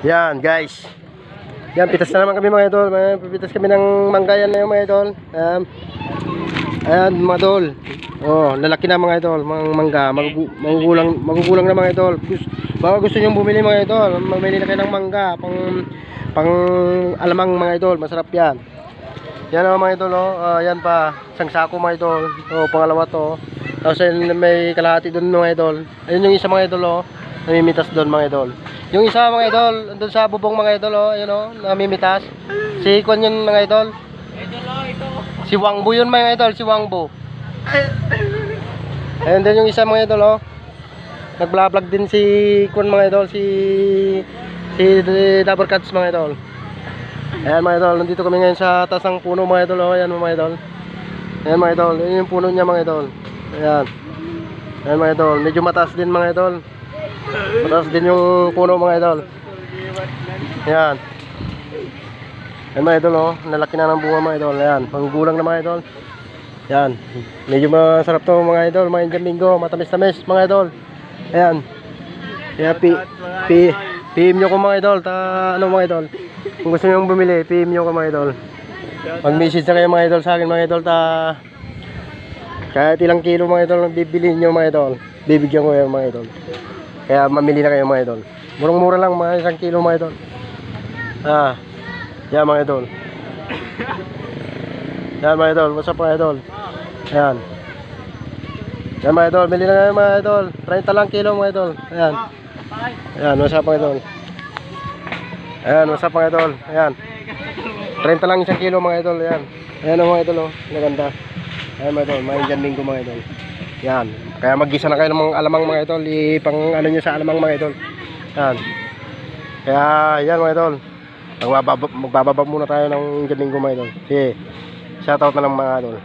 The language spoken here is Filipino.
Yan, guys. Yan, pitas na naman kami mga idol. Pipitas kami ng manggayan na yung mga idol. Ayan. Ayan, mga idol. Oh, lalaki na mga idol, mga mangga, magugu- magugulang, magugulang na mga idol. Gusto, baka gusto niyo bumili mga idol, mamili na kayo ng mangga, pang pang alamang mga idol, masarap 'yan. Yan ang mga idol, oh. Ah, yan pa, isang sako mga idol. Oh, pangalawa to. Tapos ayun, may kalahati doon mga idol. Ayun yung isa mga idol, oh. Namimitas doon mga idol. Yung isa mga idol, doon sa bubong mga idol, oh. Ayun, oh, namimitas. Si Kwan yun mga idol. Si Wangbo yun mga idol, si Wangbo. Ayun din yung isa mga idol, oh. Nag-vlog din si Kwan mga idol, si si Double Cats mga idol. Ayan mga idol, nandito kami ngayon sa taas ng puno mga idol, oh. Ayan mga idol. Ayan mga idol, yun yung puno niya mga idol. Ayan. Ayan mga idol, medyo mataas din mga idol. Mataas din yung puno mga idol. Ayan. Ayan mga idol, oh. Nalaki na ng bunga mga idol. Ayan, panggulang na mga idol. Ayan. Medyo masarap to mga idol, mga Indian Bingo, matamis-tamis mga idol. Ayan. Kaya pi, pi, PM nyo ko mga idol, ta, ano mga idol. Kung gusto nyo bumili, PM nyo ko mga idol. Mag-message na kayo mga idol sa akin mga idol, ta, kahit ilang kilo mga idol bibili nyo mga idol, bibigyan ko kayo mga idol. Kaya mamili na kayo mga idol. Murang-mura lang mga isang kilo mga idol. Ah, yan mga idol. Yan mga idol, what's up mga idol? Yan. Yan mga idol, bili na kayo mga idol. 30 lang kilo mga idol. Ayan. Ayan, what's up mga idol? Ayan, what's up mga idol? Ayan. 30 lang isang kilo mga idol. Ayan. Ayan mga idol oh. Maganda. Ayan mga idol, mga Indian Mingo mga idol. Yan. Kaya mag-gisa na kayo ng mga alamang mga idol. Ipang ano nyo sa alamang mga idol. Yan. Kaya yan mga idol. Magbababa, magbababa muna tayo ng Indian Mingo mga idol. Sige. Shoutout na lang mga idol.